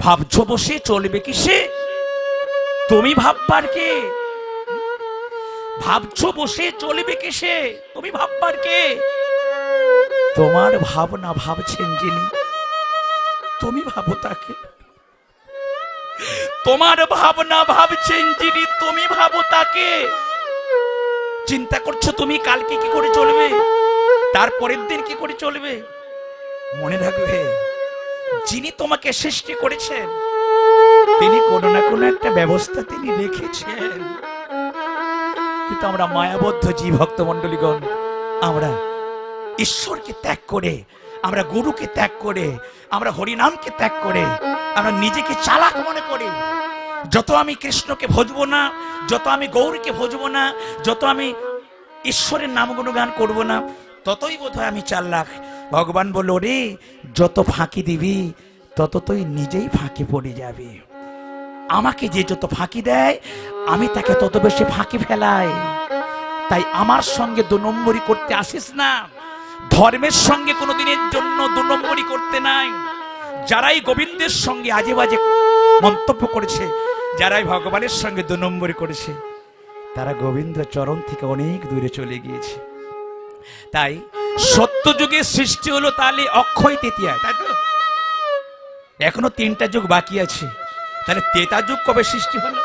ভাবছ বসে? চলবে কিসে তুমি ভাববার কে? ভাবছ বসে? চলবে কিসে তুমি ভাববার কে? তোমার ভাবনা ভাবছেন যিনি, তুমি ভাবো তাকে। তোমার ভাবনা ভাবছেন যিনি, তুমি ভাবো তাকে। চিন্তা করছ তুমি কালকে কি করে চলবে? তারপরের দিন কি করে চলবে? মনে রাখবে। যিনি তোমাকে সৃষ্টি করেছেন, তিনি কোনো না কোনো একটা ব্যবস্থা তিনি রেখেছেন। কিন্তু আমরা মায়াবদ্ধ জীব ভক্ত মন্ডলীগণ আমরা ঈশ্বরকে ত্যাগ করে, আমরা গুরুকে ত্যাগ করে, আমরা হরিনামকে ত্যাগ করে, আমরা নিজেকে চালাক মনে করি। যত আমি কৃষ্ণকে ভজবো না, যত আমি গৌরীকে ভজবো না, যত আমি ঈশ্বরের নাম গুণগান করব না, ততই বোধ আমি চাল্লাক ভগবান বলল রে যত ফাঁকি দিবি, তত তুই নিজেই ফাঁকি পড়ে যাবে। আমাকে যে যত ফাঁকি দেয়, আমি তাকে তত বেশি ফাঁকি ফেলাই। তাই আমার সঙ্গে দু নম্বরই করতে আসিস না। ধর্মের সঙ্গে কোনো দিনের জন্য দু নম্বরই করতে নাই। যারাই গোবিন্দের সঙ্গে আজে বাজে মন্তব্য করেছে, যারাই ভগবানের সঙ্গে দু নম্বরই করেছে, তারা গোবিন্দ চরণ থেকে অনেক দূরে চলে গিয়েছে। তাই সত্য যুগের সৃষ্টি হলো তাহলে অক্ষয় তৃতীয়ায়, তাই তো? এখনও তিনটা যুগ বাকি আছে। তাহলে তেতা যুগ কবে সৃষ্টি হলো?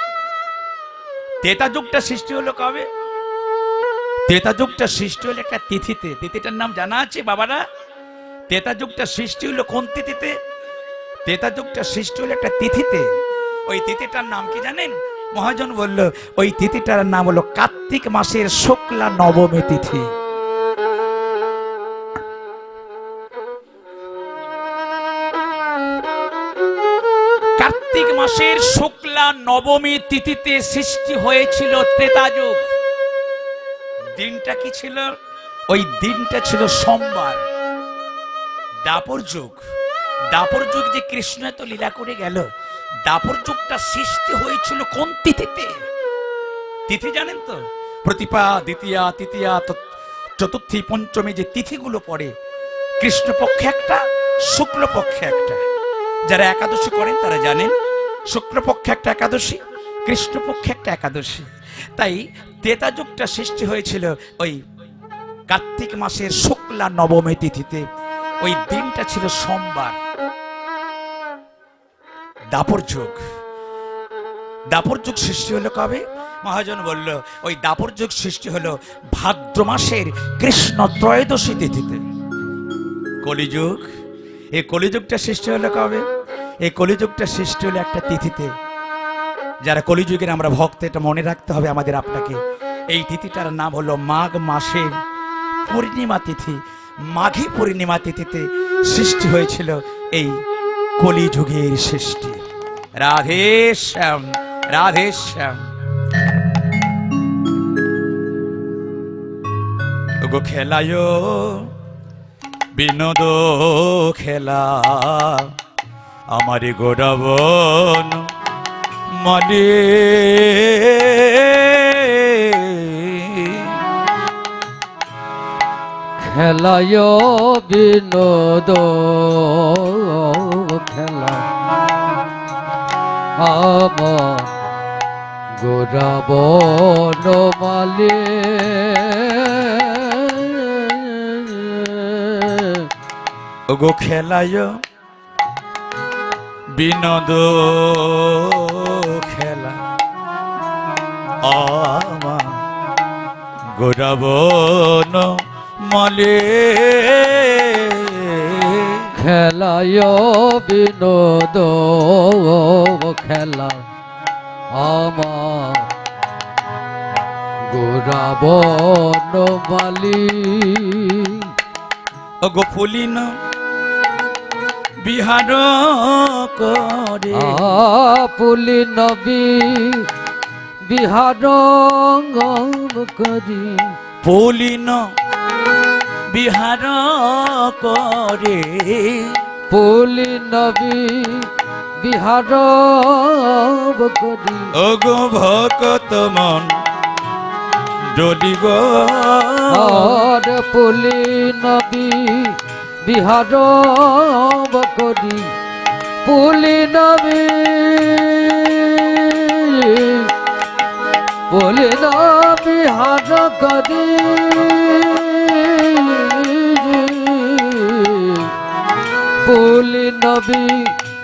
তেতা যুগটা সৃষ্টি হলো কবে? তেতা যুগটা সৃষ্টি হলো একটা তিথিতে। তিথিটার নাম জানা আছে বাবারা? তেতা যুগটা সৃষ্টি হলো কোন তিথিতে? তেতা যুগটা সৃষ্টি হলো একটা তিথিতে। ওই তিথিটার নাম কি জানেন? মহাজন বলল, ওই তিথিটার নাম হলো কার্তিক মাসের শুক্লা নবমী তিথি। নবমী তিথিতে সৃষ্টি হয়েছিল ত্রেতা যুগ। দিনটা কি ছিল? ওই দিনটা ছিল সোমবার। দাপর যুগ। দাপর যুগ যে কৃষ্ণ এত লীলা করে গেল, দাপর যুগটা সৃষ্টি হয়েছিল কোন তিথিতে? তিথি জানেন তো? প্রতিপা দ্বিতীয়া, তৃতীয়া চতুর্থী, পঞ্চমী যে তিথিগুলো পড়ে, কৃষ্ণপক্ষে একটা, শুক্লপক্ষে একটা। যারা একাদশী করেন তারা জানেন শুক্লপক্ষে একটা একাদশী, কৃষ্ণপক্ষে একটা একাদশী। তাই তেতা যুগটা সৃষ্টি হয়েছিল ওই কার্তিক মাসের শুক্লা নবমী তিথিতে। ওই দিনটা ছিল সোমবার। দাপর যুগ। দাপর যুগ সৃষ্টি হলো কবে? মহাজন বলল, ওই দাপর যুগ সৃষ্টি হলো ভাদ্র মাসের কৃষ্ণ ত্রয়োদশী তিথিতে। কলিযুগ? এই কলিযুগটা সৃষ্টি হলো কবে? এই কলিযুগটা সৃষ্টি হলো একটা তিথিতে। যারা কলিযুগের আমরা ভক্ত, এটা মনে রাখতে হবে আমাদের আপনাকে। এই তিথিটার নাম হলো মাঘ মাসের পূর্ণিমা তিথি। মাঘী পূর্ণিমা তিথিতে সৃষ্টি হয়েছিল এই কলিযুগের সৃষ্টি। রাধে শ্যাম রাধে শ্যাম। গো খেলায়, বিনোদ খেলা। আমারে গোড়াবন। মলে খেলায় বিনোদ খেলা। আম গোরাব মালে। গো খেলায় বিনোদ খেলা আমা গোড়াবন মলে। খেলায় বিনোদ খেলা আমার গোরাব মালি। গো ফুলিন বিহার করে। পুলি নবী বিহার করি। ফুলিন বিহার করে। পুলি নবী বিহার করি। ওগো ভকত মন ডলিব পুলি নবী বিহার করি পুলি নবী পুলি নবী হাট কদি। পুলি নবী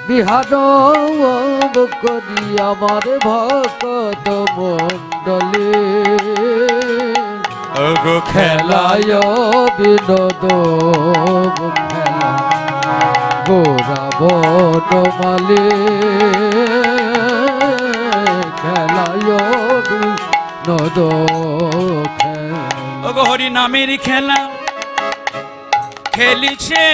বিহার করি আমার ভকত মন্ডলী খেলায় বিনোদ খেলা গোরা বনমালে খেলায় ওগো হরি নামের খেলা খেলিছে।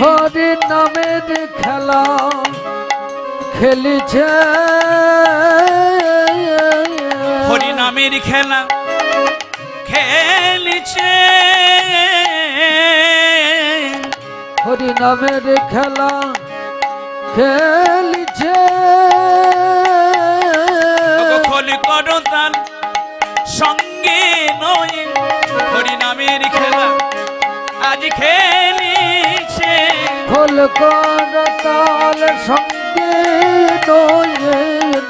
হরি নামের খেলা খেলিছে। হরি নামের খেলা খেলিছে। হরি নামের খেলা খেলিছে। করতাল সঙ্গে নয় হরি নামের খেলা। আজ খেলিছে। খোল কর তাল সঙ্গে নয়ে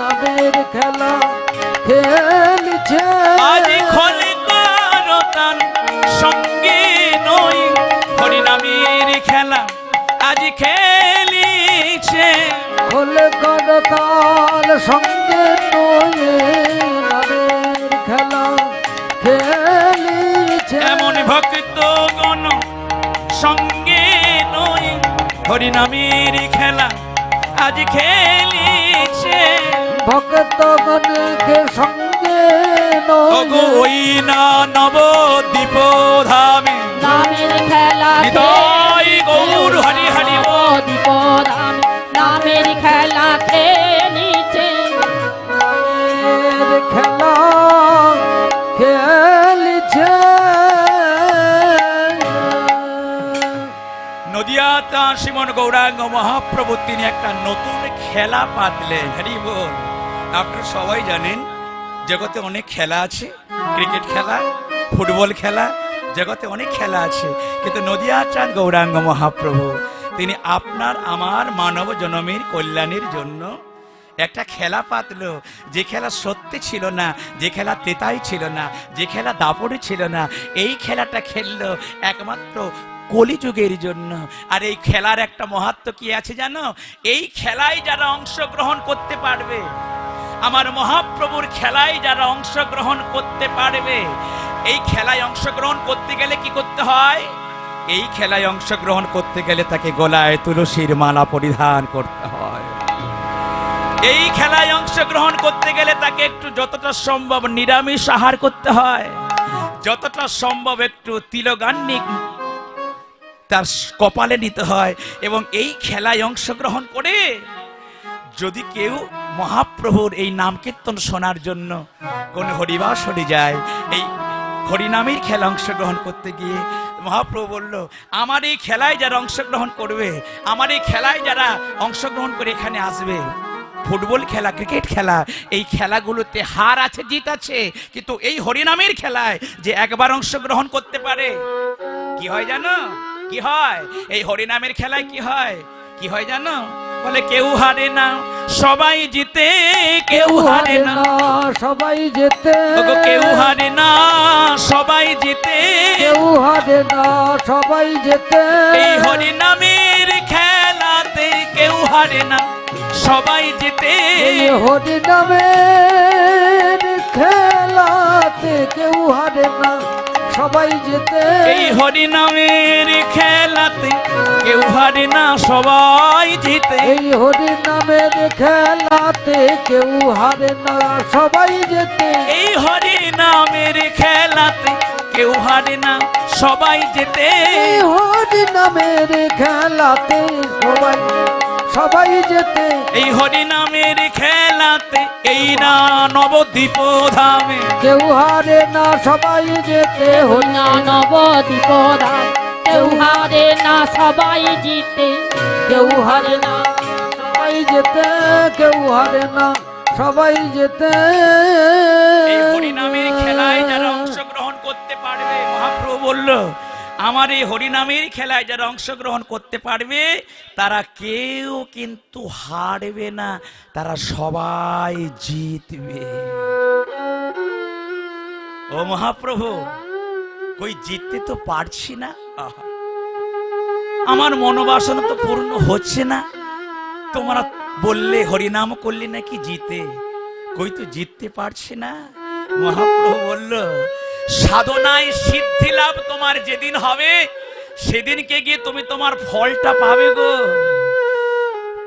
নামের খেলা খেলিছে। খোল কর সঙ্গে নয়ে খেলা খেলিছে। এমন ভক্ত গণ সঙ্গে নয় হরি নামের খেলা আজ খেলিছে। ভক্ত গণকে সঙ্গে নয়ে ওই না নবদ্বীপ ধামে নামের খেলা নিতাই গৌর হরি হরি নদিয়াতা শ্রীমন গৌরাঙ্গ মহাপ্রভু, তিনি একটা নতুন খেলা পাতলেন। হরি বল। আপনারা সবাই জানেন, জগতে অনেক খেলা আছে। ক্রিকেট খেলা, ফুটবল খেলা, জগতে অনেক খেলা আছে। কিন্তু নদিয়া চাঁদ গৌরাঙ্গ মহাপ্রভু, তিনি আপনার, আমার মানব জনমের কল্যাণের জন্য একটা খেলা পাতলো। যে খেলা সত্যি ছিল না, যে খেলা তেতাই ছিল না, যে খেলা দাপড়ে ছিল না, এই খেলাটা খেললো একমাত্র কলিযুগের জন্য। আর এই খেলার একটা মহাত্ম কি আছে জানো? এই খেলায় যারা অংশগ্রহণ করতে পারবে, আমার মহাপ্রভুর খেলায় যারা অংশগ্রহণ করতে পারবে, এই খেলায় অংশগ্রহণ করতে গেলে কি করতে হয়? এই খেলায় অংশগ্রহণ করতে গেলে তাকে গলায় তুলসীর মালা পরিধান করতে হয়। এই খেলায় অংশগ্রহণ করতে গেলে তাকে একটু যতটা সম্ভব নিরামিষ আহার করতে হয়, যতটা সম্ভব একটু তিলগান্নিক তার কপালে নিতে হয় এবং এই খেলায় অংশগ্রহণ করে যদি কেউ মহাপ্রভুর এই নাম কীর্তন শোনার জন্য কোন হরিবাস হরি যায়, এই হরিনামের খেলা অংশগ্রহণ করতে গিয়ে মহাপ্রভু বলল, আমার এই খেলায় যারা অংশগ্রহণ করবে, আমার এই খেলায় যারা অংশগ্রহণ করে এখানে আসবে, ফুটবল খেলা, ক্রিকেট খেলা, এই খেলাগুলোতে হার আছে, জিত আছে, কিন্তু এই হরিনামের খেলায় যে একবার অংশগ্রহণ করতে পারে, কি হয় জানো? কি হয়? এই হরিনামের খেলায় কি হয়? কি হয় জানো? বলে কেউ হারে না সবাই জিতে কেউ হারে না। সবাই ওগো কেউ হারে না সবাই জিতে। কেউ হারে না সবাই যেতে এই হরিনামের খেলাতে কেউ হারে না সবাই জিতে। এই হরি নামের খেলাতে কেউ হারে না। সবাই যেতে। এই হরিনামের খেলাতে কেউ হারে না সবাই জিতে। এই হরি নামের খেলাতে কেউ হারে না সবাই যেতে। এই হরিনামের খেলাতে কেউ হারে না সবাই যেতে। হরি নামের খেলাতে সবাই সবাই যেতে। এই হরিনামের খেলাতে এই না নবদ্বীপ ধামে কেউ হারে না সবাই যেতে। হরি না নবদ্বীপদান কেউ হারে না সবাই জিতে। কেউ হারে না সবাই যেতে কেউ হারে না সবাই যেতে। এই হরিনামের খেলায় যারা অংশগ্রহণ করতে পারবে মহাপ্রভু বলল আমার এই হরিনামের খেলায় যারা অংশগ্রহণ করতে পারবে, তারা কেউ কিন্তু হারবে না, তারা সবাই জিতবে। ও মহাপ্রভু, কই জিততে তো পারছি না। আমার মনোবাসনা তো পূর্ণ হচ্ছে না। তোমরা বললে হরিনাম করলে নাকি জিতে। কই তো জিততে পারছি না। মহাপ্রভু বলল সাধনায় সিদ্ধি লাভ তোমার যেদিন হবে, সেদিনকে গিয়ে তুমি তোমার ফলটা পাবে গো।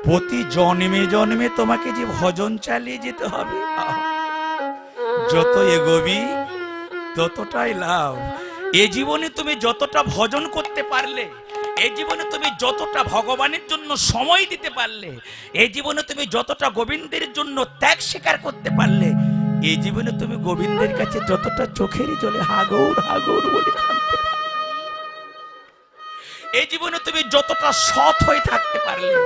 প্রতি জন্মে জন্মে তোমাকে যে ভজন চালিয়ে যেতে হবে, যত এগোবি ততটাই লাভ। এ জীবনে তুমি যতটা ভজন করতে পারলে, এ জীবনে তুমি যতটা ভগবানের জন্য সময় দিতে পারলে, এ জীবনে তুমি যতটা গোবিন্দের জন্য ত্যাগ স্বীকার করতে পারলে এই জীবনে তুমি গোবিন্দের কাছে যতটা চোখেরই জলে হাগৌর হাগৌর বলে পারলে। এই জীবনে তুমি যতটা সৎ হয়ে থাকতে পারলে,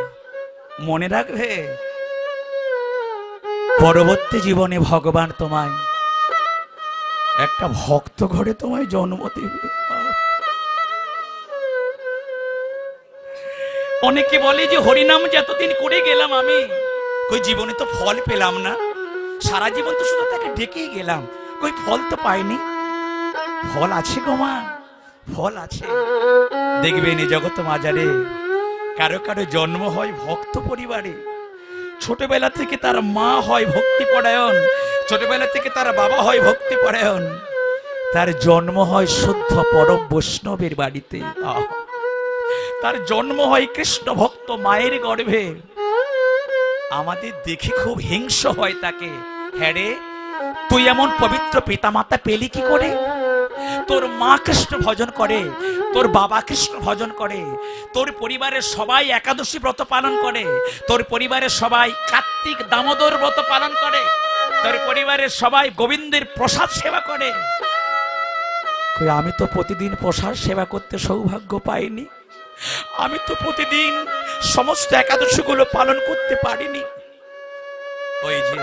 মনে রাখবে, পরবর্তী জীবনে ভগবান তোমায়, একটা ভক্ত ঘরে তোমায় জন্ম দেবে। অনেকে বলে যে হরিনাম যে এতদিন করে গেলাম আমি ওই জীবনে তো ফল পেলাম না। সারা জীবন তো শুধু তাকে ডেকেই গেলাম। কই ফল তো পাইনি। ফল আছে গো মা, ফল আছে। দেখবেন এই জগৎ মাজারে, কারও কারও জন্ম হয় ভক্ত পরিবারে। ছোটবেলা থেকে তার মা হয় ভক্তি পরায়ণ ছোটবেলা থেকে তার বাবা হয় ভক্তি পরায়ণ তার জন্ম হয় শুদ্ধ পরম বৈষ্ণবের বাড়িতে! তার জন্ম হয় কৃষ্ণ ভক্ত মায়ের গর্ভে। আমাদের দেখে খুব হিংস হয় তাকে। হ্যাঁ রে, তুই এমন পবিত্র পিতামাতা পেলি কি করে? তোর মা কৃষ্ণ ভজন করে, তোর বাবা কৃষ্ণ ভজন করে, তোর পরিবারের সবাই একাদশী ব্রত পালন করে, তোর পরিবারের সবাই কার্তিক দামোদর ব্রত পালন করে, তোর পরিবারের সবাই গোবিন্দের প্রসাদ সেবা করে। আমি তো প্রতিদিন প্রসাদ সেবা করতে সৌভাগ্য পাইনি। আমি তো প্রতিদিন সমস্ত একাদশীগুলো পালন করতে পারিনি। ওই যে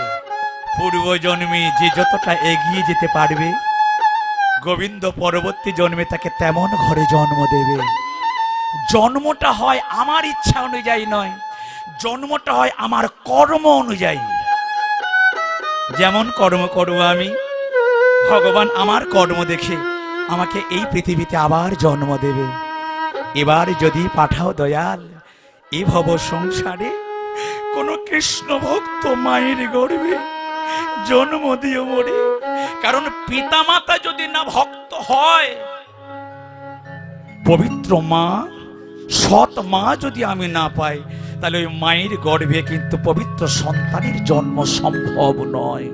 পূর্ব জন্মে যে যতটা এগিয়ে যেতে পারবে, গোবিন্দ পরবর্তী জন্মে তাকে তেমন ঘরে জন্ম দেবে। জন্মটা হয় আমার ইচ্ছা অনুযায়ী নয়, জন্মটা হয় আমার কর্ম অনুযায়ী। যেমন কর্ম করব আমি, ভগবান আমার কর্ম দেখে আমাকে এই পৃথিবীতে আবার জন্ম দেবে। এবার যদি পাঠাও দয়াল, এ ভব সংসারে কোনো কৃষ্ণ ভক্ত মায়ের গর্ভে জন্ম দিও মরে। কারণ পিতামাতা যদি না ভক্ত হয়, পবিত্র মা, সৎ মা যদি আমি না পাই, তাহলে ওই মায়ের গর্ভে কিন্তু পবিত্র সন্তানের জন্ম সম্ভব নয়।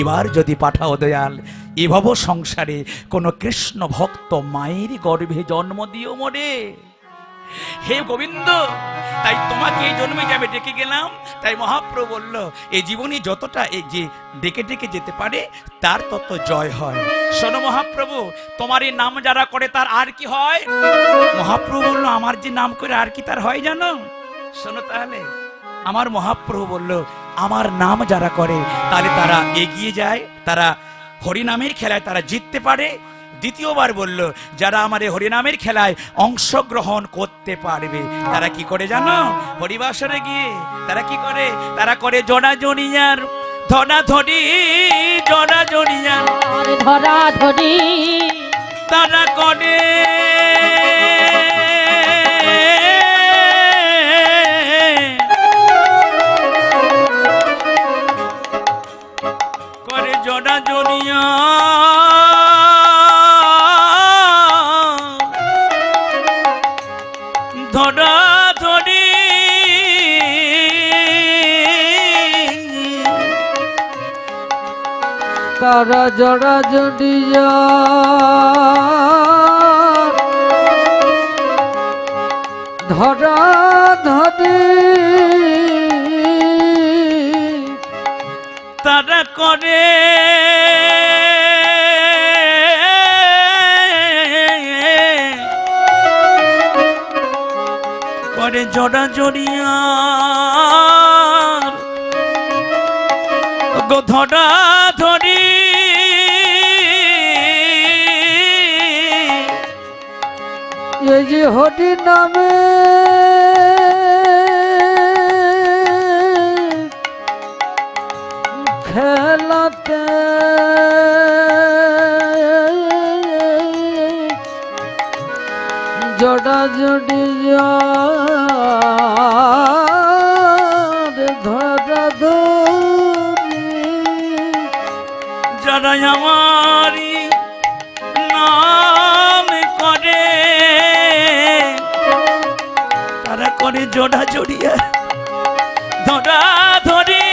এবার যদি পাঠাও দয়াল, এভাব সংসারে কোনো কৃষ্ণ ভক্ত মায়ের গর্ভে জন্ম দিও মরে। হে গোবিন্দ, তাই তোমাকে এই জন্মে যাবে ডেকে গেলাম, তাই মহাপ্রভু বলল এই জীবনে যতটা এই যে ডেকে ডেকে যেতে পারে, তার তত জয় হয়। শোনো মহাপ্রভু, তোমার এই নাম যারা করে তার আর কি হয়? মহাপ্রভু বলল, আমার যে নাম করে আর কি তার হয় জানো? শোনো তাহলে, আমার মহাপ্রভু বলল, আমার নাম যারা করে, তাহলে তারা এগিয়ে যায়, তারা হরিনামের খেলায় তারা জিততে পারে দ্বিতীয়বার বলল যারা আমার এই হরিনামের খেলায় অংশগ্রহণ করতে পারবে তারা কি করে জানো? হরিবাসরে গিয়ে তারা কি করে? তারা করে জনা জনিয়ার ধনা ধরি জনা জনিয়ার ধরা ধরি তারা করে করে জনা জনিয়া তারা জড়া জড়িয়া ধরা ধরি তারা করে করে জড়া জড়িয়া গো যে হরি নামে খেলাতে জড়া জড়ি ধরা ধরি। যারা আমারি করে জোড়া জড়িয়া ধরা ধরি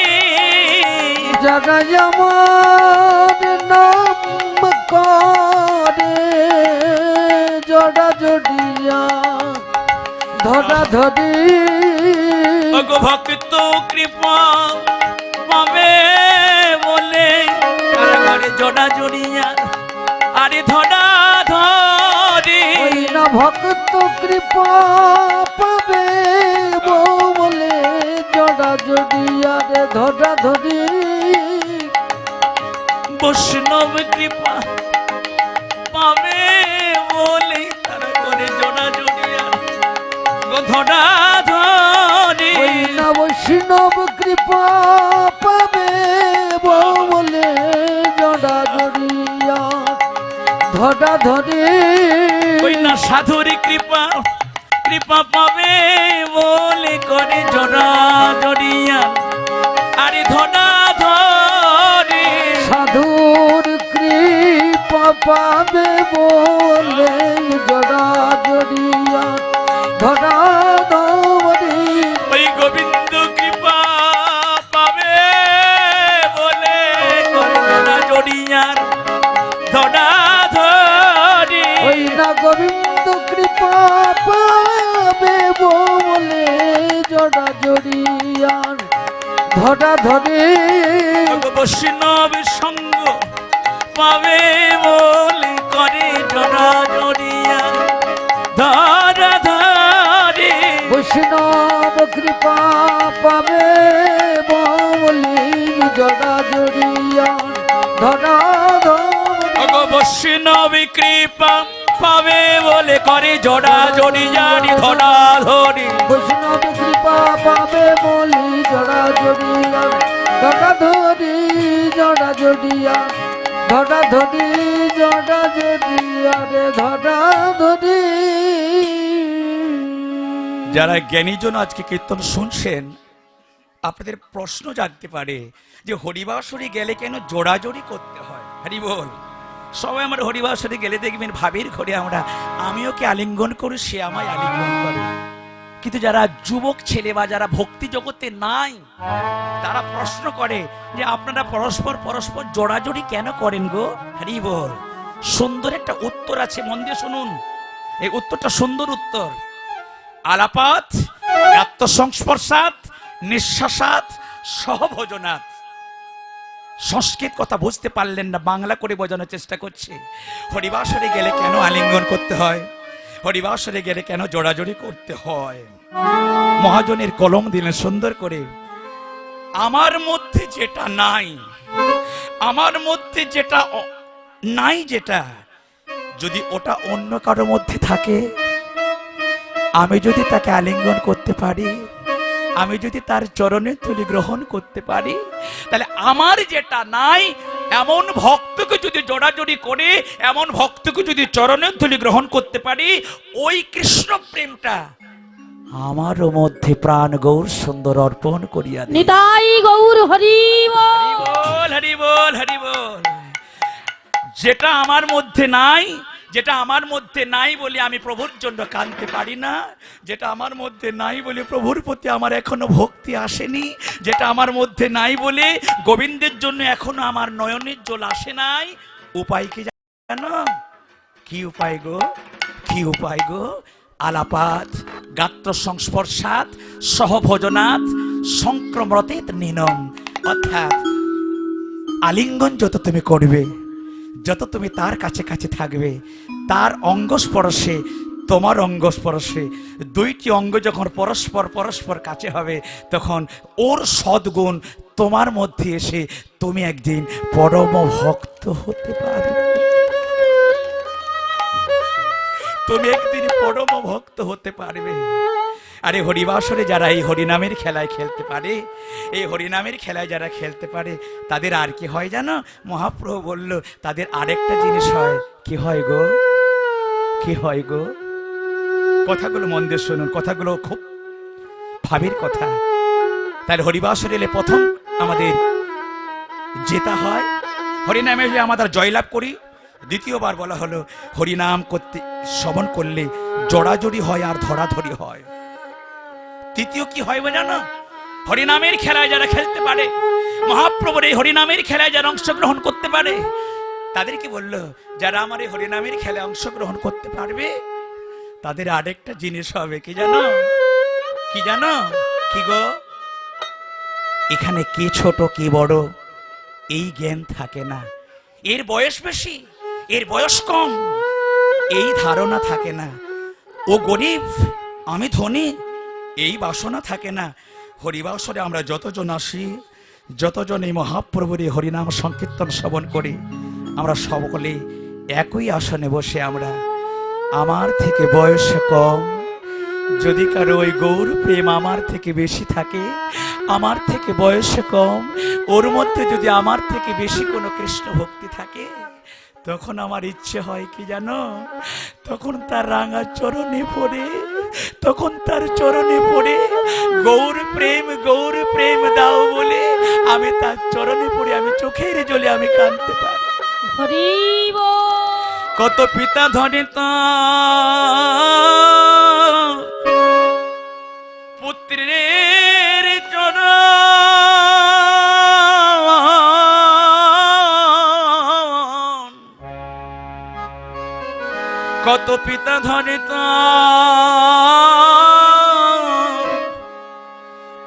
আমার নাম করে জড়া জড়িয়া ধরা ধরি ভক্ত কৃপা পাবে বলে তারা করে জোড়া জড়িয়া আরে ধরা ধরি না ভক্ত কৃপা রে ধরা ধরি বৈষ্ণব কৃপা পাবে বলে তারা করে জোড়া জড়িয়া। ধরা ধরি। না বৈষ্ণব কৃপা পাবে বলে জড়া জড়িয়া। ধরা ধরি। না কৃপা পাবে বলে করে জোড়া জড়িয়া আরে ধনা ধরে। সাধুর কৃপা পাবে বলে জোড়া জড়িয়া ধরা ধরা ধরে বৈষ্ণব সঙ্গ পাবে বলে করে জোড়া জড়িয়া ধরা ধরি বৈষ্ণব কৃপা পাবে বলে জড়া জড়িয়ার ধরা ধরে বৈষ্ণব কৃপা পাবে বলে করে জোড়া জড়িয়ারি ধরা ধরি বৈষ্ণব কৃপা পাবে বলি জড়া জড়িয়া ধরা ধরি ধরা ধরি রে ধরা ধরি যারা জ্ঞানীজন আজকে কীর্তন শুনছেন, আপনাদের প্রশ্ন জানতে পারে যে হরিবাসরে গেলে কেন জোড়াজোড়ি করতে হয়? হরি বল। সবাই আমার হরিবাসরে গেলে দেখবেন ভাবির ঘরে আমরা, আমিও কি আলিঙ্গন করি, সে আমায় আলিঙ্গন করে। কিন্তু যারা যুবক ছেলে বা যারা ভক্তি জগতে নাই, তারা প্রশ্ন করে যে আপনারা পরস্পর পরস্পর জোড়াজোড়ি কেন করেন গো? হরি বল। সুন্দর একটা উত্তর আছে, মন দিয়ে শুনুন। এই উত্তরটা সুন্দর উত্তর। আলাপাত, আত্মসংস্পর্শাত, নিঃশ্বাসাত সহভোজনাথ সংস্কৃত কথা বুঝতে পারলেন না, বাংলা করে বোঝানোর চেষ্টা করছে। হরিবাসরে গেলে কেন আলিঙ্গন করতে হয়? হরিবাসরে গেলে কেন জোড়াজোড়ি করতে হয়? মহাজনের কলম দিলেন সুন্দর করে, আমার মধ্যে যেটা নাই, আমার মধ্যে যেটা নাই যেটা, যদি ওটা অন্য কারও মধ্যে থাকে, আমি যদি তাকে আলিঙ্গন করতে পারি, আমি যদি তার চরণের তুলি গ্রহণ করতে পারি, তাহলে আমার যেটা নাই, এমন ভক্তকে যদি জোড়াজড়ি করে, এমন ভক্তকে যদি চরণের তুলি গ্রহণ করতে পারি, ওই কৃষ্ণ প্রেমটা আমারও মধ্যে প্রাণ গৌর সুন্দর অর্পণ করিয়া নিতাই গৌর হরি বল। হরি বল হরি বল হরি বল। যেটা আমার মধ্যে নাই যেটা আমার মধ্যে নাই বলে আমি প্রভুর জন্য কাঁদতে পারি না যেটা আমার মধ্যে নাই বলে প্রভুর প্রতি আমার এখনও ভক্তি আসেনি যেটা আমার মধ্যে নাই বলে গোবিন্দের জন্য এখনও আমার নয়নের জল আসে নাই উপায় কি জানো? কি উপায় গো? কি উপায় গো? আলাপাত গাত্র সংস্পর্শাত সহভোজনাথ সংক্রমতেত নিনম অর্থাৎ আলিঙ্গন যত তুমি করবে, যত তুমি তার কাছে কাছে থাকবে, তার অঙ্গ স্পর্শে তোমার অঙ্গ স্পর্শে দুইটি অঙ্গ যখন পরস্পর পরস্পর কাছে হবে, তখন ওর সদ্গুণ তোমার মধ্যে এসে তুমি একদিন পরম ভক্ত হতে পারবে। তুমি একদিন পরম ভক্ত হতে পারবে। আরে হরিবাসরে যারা এই হরিনামের খেলায় খেলতে পারে, এই হরিনামের খেলায় যারা খেলতে পারে, তাদের আর কি হয় জানো? মহাপ্রভু বলল, তাদের আরেকটা জিনিস হয়। কি হয় গো? কি হয় গো? কথাগুলো মন দিয়ে শুনুন, কথাগুলো খুব ভাবের কথা। তাহলে হরিবাসর এলে প্রথম আমাদের জেতা হয়। হরিনামে হলে আমাদের জয়লাভ করি। দ্বিতীয়বার বলা হলো, হরিনাম করতে, শ্রবণ করলে জড়াজড়ি হয় আর ধরাধরি হয়। তৃতীয় কি হয় জানো হরিনামের খেলায় যারা খেলতে পারে, মহাপ্রভুর এই হরিনামের খেলায় যারা অংশগ্রহণ করতে পারে তাদের কি বলল, যারা আমার এই হরিনামের খেলায় অংশগ্রহণ করতে পারবে, তাদের আরেকটা জিনিস হবে, কি জানো? কি জানো? কি গো? এখানে কে ছোট, কে বড়? এই জ্ঞান থাকে না। এর বয়স বেশি। এর বয়স কম। এই ধারণা থাকে না। ও গরিব, আমি ধনী, এই বাসনা থাকে না। হরিবাসরে আমরা যতজন আসি, যতজন এই মহাপ্রভুর হরিনাম সংকীর্তন শ্রবণ করি, আমরা সকলে একই আসনে বসে আমরা আমার থেকে বয়স কম। যদি কারও ওই গৌর প্রেম আমার থেকে বেশি থাকে, আমার থেকে বয়সে কম, ওর মধ্যে যদি আমার থেকে বেশি কোনো কৃষ্ণ ভক্তি থাকে তখন আমার ইচ্ছে হয় কি জানো? তখন তার রাঙা চরণে পড়ে তখন তার চরণে পড়ে গৌর প্রেম গৌর প্রেম দাও বলে আমি তার চরণে পড়ে আমি চোখের জলে আমি কাঁদতে পারি। কত পিতা ধরে পুত্রের কত পিতা ধরিত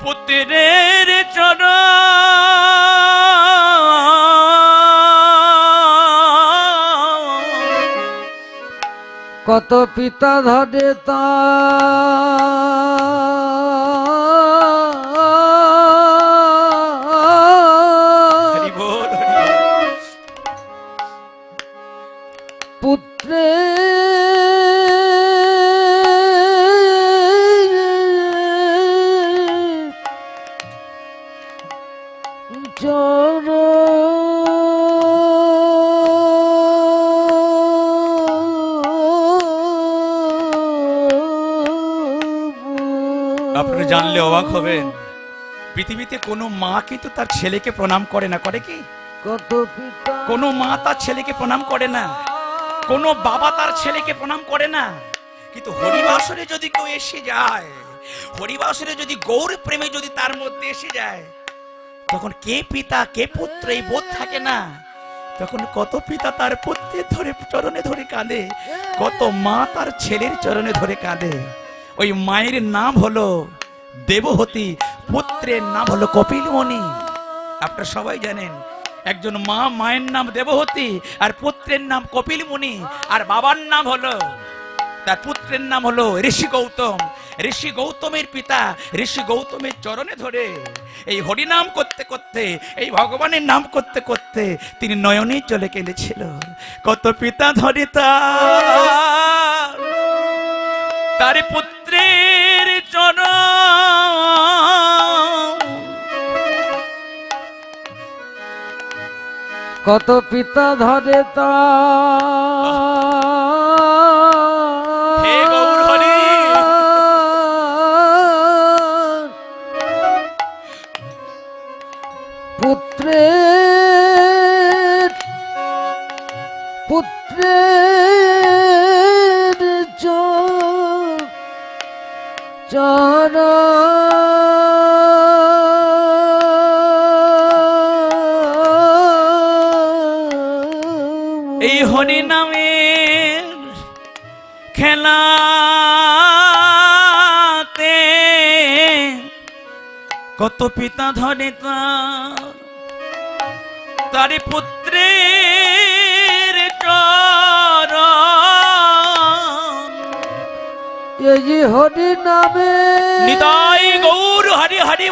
পুত্রের চর কত পিতা ধরে তা আপনারা জানলে অবাক হবেন। পৃথিবীতে কোনো মা কিন্তু তার ছেলেকে প্রণাম করে না করে কি? কোনো মা তার ছেলেকে প্রণাম করে না। কোনো বাবা তার ছেলেকে প্রণাম করে না। কিন্তু হরিবাসরে যদি কেউ এসে যায় হরিবাসরে যদি গৌর প্রেমে যদি তার মধ্যে এসে যায় তখন কে পিতা, কে পুত্র এই বোধ থাকে না? তখন কত পিতা তার পুত্রের ধরে, চরণে ধরে কাঁদে, কত মা তার ছেলের চরণে ধরে কাঁদে। ওই মায়ের নাম হলো দেবহতী, পুত্রের নাম হলো কপিলমণি। আপনারা সবাই জানেন, একজন মা, মায়ের নাম দেবহতী আর পুত্রের নাম কপিল মুনি আর বাবার নাম হলো তার পুত্রের নাম হলো ঋষি গৌতম। ঋষি গৌতমের পিতা, ঋষি গৌতমের চরণে ধরে। এই হরিনাম করতে করতে, এই ভগবানের নাম করতে করতে তিনি নয়নে চলে গেলেছিল। কত পিতা ধরে তার। তার পুত্রের চরণ কত পিতা ধরে তা পুত্রের পুত্রের চ- চরণ এই হরি খেলাতে কত পিতা ধরে তার পুত্রীর এই হরি নামে। নিতাই গৌর হরি হরি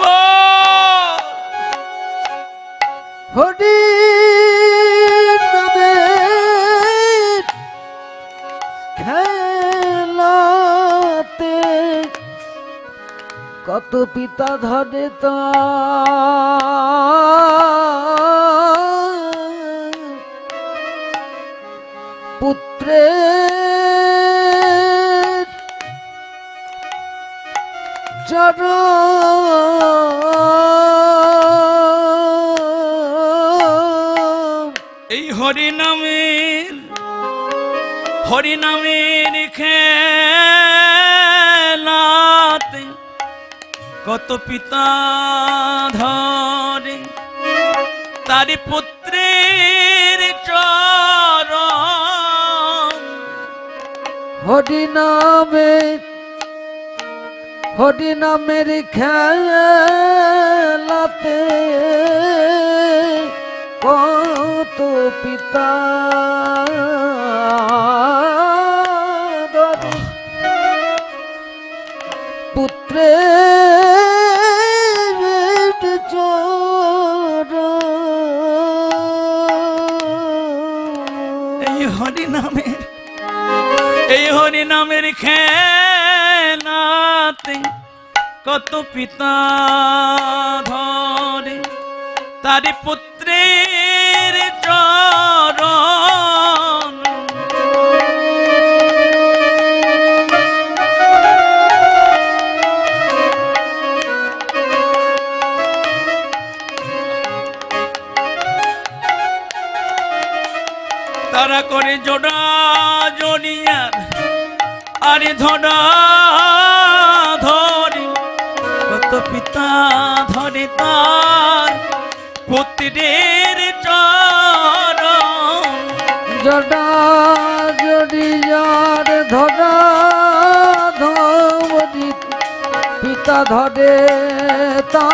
হরি নামে। খেলাতে কত পিতা ধরে তা পুত্রের চরণ এই হরি নামের হরি নামের খেলাতে কত পিতা ধরে তার পুত্রের চরণ হরি নামে হরি নামের খেলাতে কত পিতা চরণ এই হরি নামের এই হরি নামের খেলাতে কত পিতা ধরে। তার পুত্রের চরণ। তারা করে জোড়া আরে ধরা ধরে কত পিতা ধরে তার। পুত্রের চরণ। জডা জড়িয়ার ধরা ধরি পিতা ধরে তা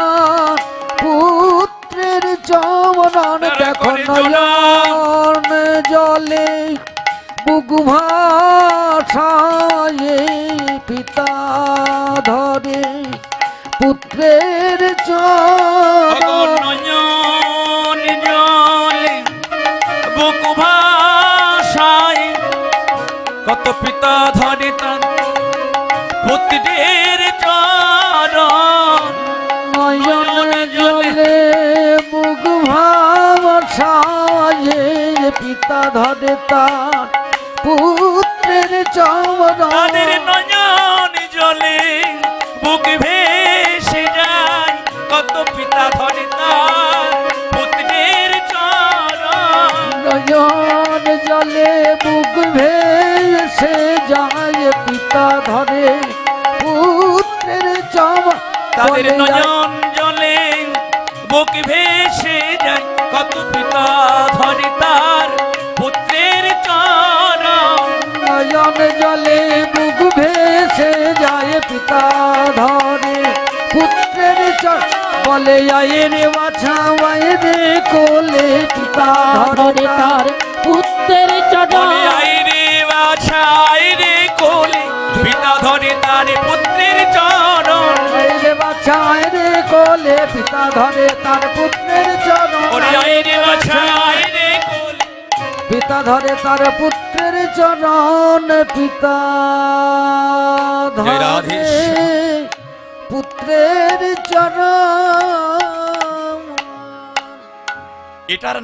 পুত্রের চমরণ দেখো নয়ন জলে বুক ভাষায় পিতা ধরে পুত্রের বুক ভাষায় কত পিতা ধরে তার পুত্রের চরণ। নয়ন জলে ভাবসায়ে পিতা ধরে তার পুত্রের চমরণ তাদের নয়ন জলে বুক ভেসে যায়। কত পিতা ধরে তার পুত্রের চরণ। নয়ন জলে মুখ ভেসে যায় পিতা ধরে পুত্রের চম তাদের নয়ন জলে বুক ভেসে যায়। কত পিতা ধরে তার যায় পিতা ধরে পুত্রের চর বলে আয় রে বাছা আয় রে কোলে পিতা ধরে তার তার পুত্রের চরণ বলে আই রে বাছা আই রে কোলে পিতা ধরে তার পুত্রের চরণ আয় রে বাছা কোলে পিতা ধরে তার পুত্রের চরণ ওরে আই রে বাছা আই কোলে পিতা ধরে তার পুত্রের চরণ পিতা ধরে পুত্রের চরণ। এটার